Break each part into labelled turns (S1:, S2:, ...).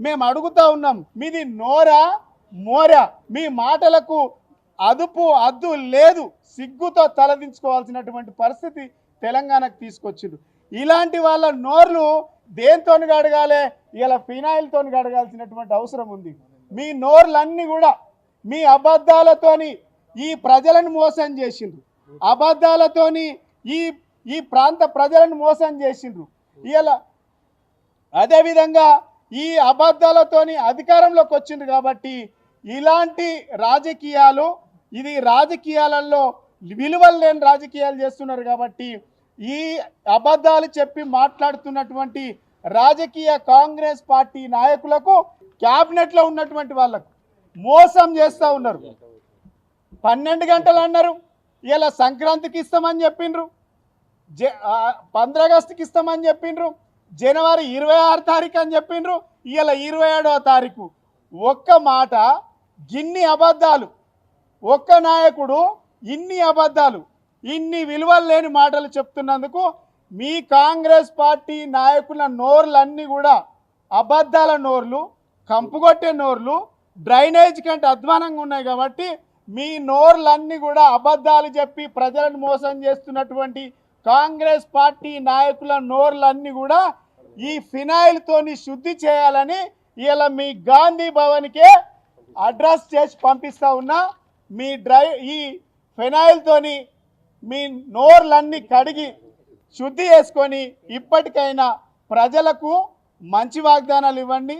S1: మేము అడుగుతా ఉన్నాం మీది నోరా మోరా మీ మాటలకు అదుపు అద్దు లేదు సిగ్గుతో తలదించుకోవాల్సినటువంటి పరిస్థితి తెలంగాణకు తీసుకొచ్చిండు ఇలాంటి వాళ్ళ నోర్లు దేంతో గడగాలి ఇలా ఫినాయిల్తో గడగాల్సినటువంటి అవసరం ఉంది. మీ నోర్లన్నీ కూడా మీ అబద్ధాలతోని ఈ ప్రజలను మోసం చేసిండ్రు. అబద్ధాలతోని ఈ ఈ ప్రాంత ప్రజలను మోసం చేసిండ్రు. ఇలా అదేవిధంగా ఈ అబద్ధాలతోని అధికారంలోకి వచ్చింది కాబట్టి ఇలాంటి రాజకీయాలు ఇది రాజకీయాలలో విలువలు లేని రాజకీయాలు చేస్తున్నారు కాబట్టి ఈ అబద్ధాలు చెప్పి మాట్లాడుతున్నటువంటి రాజకీయ కాంగ్రెస్ పార్టీ నాయకులకు క్యాబినెట్లో ఉన్నటువంటి వాళ్ళకు మోసం చేస్తూ ఉన్నారు. పన్నెండు గంటలు అన్నారు. ఇలా సంక్రాంతికి ఇస్తామని చెప్పిండ్రు. జ పంద్రాగస్టుకి ఇస్తామని చెప్పిండ్రు. జనవరి ఇరవై ఆరు తారీఖు అని చెప్పిండ్రు. ఇవాళ ఇరవై ఏడవ తారీఖు. ఒక్క మాట గిన్ని అబద్ధాలు. ఒక్క నాయకుడు ఇన్ని అబద్ధాలు ఇన్ని విలువలు లేని మాటలు చెప్తున్నందుకు మీ కాంగ్రెస్ పార్టీ నాయకుల నోర్లన్నీ కూడా అబద్ధాల నోర్లు కంపుకొట్టే నోర్లు డ్రైనేజ్ కంటే అధ్వానంగా ఉన్నాయి కాబట్టి మీ నోర్లన్నీ కూడా అబద్ధాలు చెప్పి ప్రజలను మోసం చేస్తున్నటువంటి కాంగ్రెస్ పార్టీ నాయకుల నోర్లన్నీ కూడా ఈ ఫినాయిల్తోని శుద్ధి చేయాలని ఇలా మీ గాంధీ భవన్కే అడ్రస్ చేసి పంపిస్తా ఉన్నా. మీ డ్రై ఈ ఫినాయిల్తోని మీ నోర్లన్నీ కడిగి శుద్ధి చేసుకొని ఇప్పటికైనా ప్రజలకు మంచి వాగ్దానాలు ఇవ్వండి.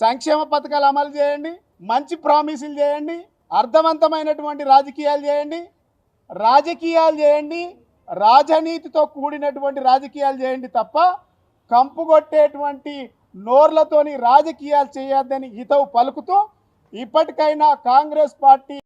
S1: సంక్షేమ పథకాలు అమలు చేయండి. మంచి ప్రామిసులు చేయండి. అర్థవంతమైనటువంటి రాజకీయాలు చేయండి. రాజకీయాలు చేయండి. రాజనీతితో కూడినటువంటి రాజకీయాలు చేయండి తప్ప కంపుగొట్టేటువంటి నోర్లతోని రాజకీయాలు చేయొద్దని హితవు పలుకుతూ ఇప్పటికైనా కాంగ్రెస్ పార్టీ